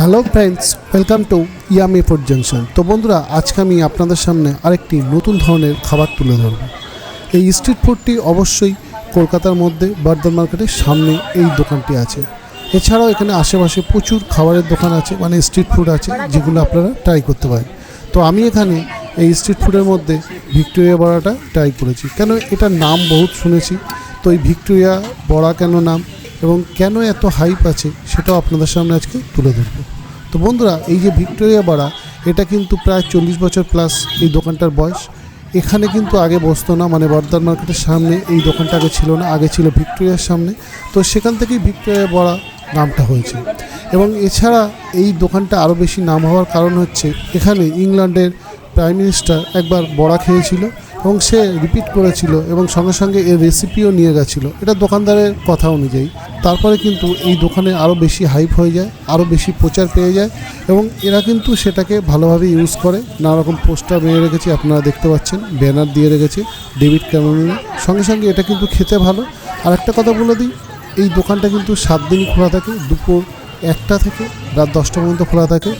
Hello friends, welcome to yummy food junction. তো বন্ধুরা, আজকে আমি আপনাদের সামনে আরেকটি নতুন ধরনের খাবার তুলে ধরব। এই স্ট্রিট ফুডটি অবশ্যই কলকাতার মধ্যে বার্দার মার্কেটের সামনে এই দোকানটি আছে। এছাড়াও এখানে আশেপাশে প্রচুর খাবারের দোকান আছে মানে স্ট্রিট ফুড আছে, যেগুলো আপনারা ট্রাই করতে পারেন। তো আমি এখানে এই স্ট্রিট ফুডের মধ্যে ভিক্টোরিয়া বড়াটা ট্রাই করেছি। কেন, এটার নাম বহুত শুনেছি। তো এই ভিক্টোরিয়া বড়া কেন নাম? এবং কেন এত হাইপ আছে সেটাও আপনাদের সামনে আজকে তুলে ধরবো। তো বন্ধুরা, এই যে ভিক্টোরিয়া বড়া, এটা কিন্তু প্রায় চল্লিশ বছর প্লাস এই দোকানটার বয়স। এখানে কিন্তু আগে বসতো না মানে বর্দার মার্কেটের সামনে এই দোকানটা আগে ছিল না, আগে ছিল ভিক্টোরিয়ার সামনে। তো সেখান থেকেই ভিক্টোরিয়া বড়া নামটা হয়েছে। এবং এছাড়া এই দোকানটা আরও বেশি নাম হওয়ার কারণ হচ্ছে, এখানে ইংল্যান্ডের প্রাইম মিনিস্টার একবার বড়া খেয়েছিল। এবং সে রিপিট করেছিল এবং সঙ্গে সঙ্গে এর রেসিপিও নিয়ে গেছিল। এটা দোকানদারের কথা অনুযায়ী। তারপরে কিন্তু এই দোকানে আরও বেশি হাইপ হয়ে যায় আরও বেশি প্রচার পেয়ে যায় এবং এরা কিন্তু সেটাকে ভালোভাবে ইউজ করে। নানা রকম পোস্টার বেরিয়ে রেখেছে, আপনারা দেখতে পাচ্ছেন ব্যানার দিয়ে রেখেছে ডেভিড ক্যামেরনের সঙ্গে সঙ্গে এটা কিন্তু খেতে ভালো। আর একটা কথা বলে দিই, এই দোকানটা কিন্তু সাত দিনই খোলা থাকে, দুপুর একটা থেকে রাত দশটা পর্যন্ত খোলা থাকে।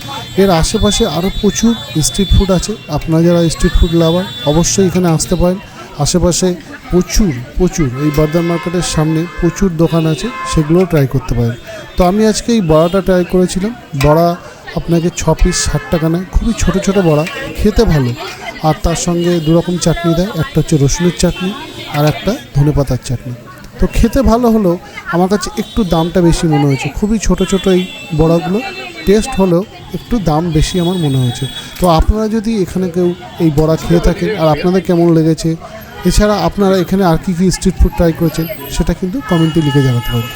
এর আশেপাশে আরও প্রচুর স্ট্রিট ফুড আছে। আপনারা যারা স্ট্রিট ফুড লাভার অবশ্যই এখানে আসতে পারেন। আশেপাশে প্রচুর প্রচুর, এই বার্দার মার্কেটের সামনে প্রচুর দোকান আছে সেগুলোও ট্রাই করতে পারেন। তো আমি আজকে এই বড়াটা ট্রাই করেছিলাম। বড়া আপনাকে ছ পিস ষাট টাকা নেয়। খুবই ছোট ছোট বড়া, খেতে ভালো। আর তার সঙ্গে দুরকম চাটনি দেয়। একটা হচ্ছে রসুনের চাটনি আর একটা ধনেপাতার চাটনি। তো খেতে ভালো হলো আমার কাছে একটু দামটা বেশি মনে হয়েছে। খুবই ছোট ছোট এই বড়াগুলো। টেস্ট হলেও একটু দাম বেশি আমার মনে হয়েছে। তো আপনারা যদি এখানে কেউ এই বড়া খেয়ে থাকেন, আর আপনাদের কেমন লেগেছে? এছাড়া আপনারা এখানে আর কী কী স্ট্রিট ফুড ট্রাই করেছেন, সেটা কিন্তু কমেন্টে লিখে জানাতে পারেন।